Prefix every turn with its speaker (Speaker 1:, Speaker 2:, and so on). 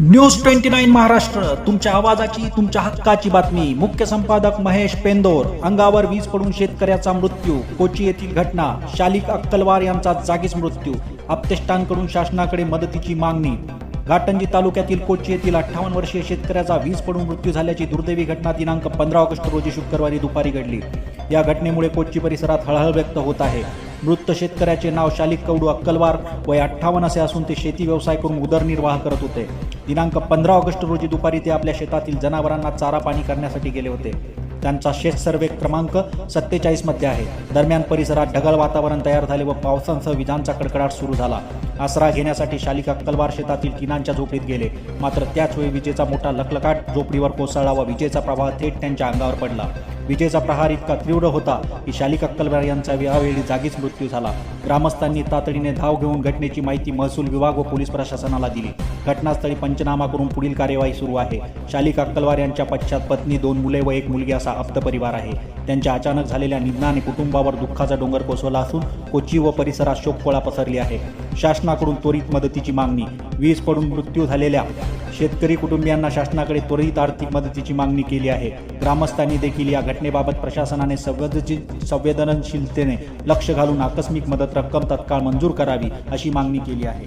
Speaker 1: News twenty nine Maharashtra तुमच्या आवाजाची तुमच्या हक्काची बातमी. मुख्य संपादक महेश पेंदोर अंगावर वीज पडून शेतकऱ्याचा मृत्यू कोची येथील घटना शालिक अक्कलवार यांचा जागीच मृत्यू अप्तेष्टांकडून शासनाकडे मदतीची मागणी. घाटंजी तालुक्यातील कोची येथील अठ्ठावन्न वर्षीय शेतकऱ्याचा वीज पडून मृत्यू झाल्याची दुर्दैवी घटना दिनांक पंधरा ऑगस्ट रोजी शुक्रवारी दुपारी घडली. या घटनेमुळे कोची परिसरात हळहळ व्यक्त होत आहे. मृत शेतकऱ्याचे नाव शालिक कवडू अक्कलवार वय अठ्ठावन्न असे असून ते शेती व्यवसाय करून उदरनिर्वाह करत होते. दिनांक पंधरा ऑगस्ट रोजी दुपारी ते आपल्या शेतातील जनावरांना चारा पाणी करण्यासाठी गेले होते. त्यांचा शेत सर्वे क्रमांक सत्तेचाळीसमध्ये आहे. दरम्यान परिसरात ढगाळ वातावरण तयार झाले व पावसांसह विजांचा कडकडाट सुरू झाला. आसरा घेण्यासाठी शालिक अक्कलवार शेतातील किनांच्या झोपडीत गेले. मात्र त्याच वेळी विजेचा मोठा लखलकाट झोपडीवर कोसळला व विजेचा प्रभाव थेट त्यांच्या अंगावर पडला. विजेचा प्रहार इतका तीव्र होता की शालिक अक्कलवार यांचा यावेळी जागीच मृत्यू झाला. ग्रामस्थांनी तातडीने धाव घेऊन घटनेची माहिती महसूल विभाग व पोलीस प्रशासनाला दिली. घटनास्थळी पंचनामा करून पुढील कार्यवाही सुरू आहे. शालिक अक्कलवार यांच्या पश्चात पत्नी दोन मुले व एक मुलगी असा आप्त परिवार आहे. त्यांच्या अचानक झालेल्या निधनाने कुटुंबावर दुःखाचा डोंगर कोसळला असून कोची व परिसरात शोककोळा पसरली आहे. शासनाकडून त्वरित मदतीची मागणी. वीज पडून मृत्यू झालेल्या शेतकरी कुटुंबियांना शासनाकडे त्वरित आर्थिक मदतीची मागणी केली आहे. ग्रामस्थांनी देखील या घटनेबाबत प्रशासनाने संवेदनशील संवेदनशीलतेने लक्ष घालून आकस्मिक मदत रक्कम तत्काळ मंजूर करावी अशी मागणी केली आहे.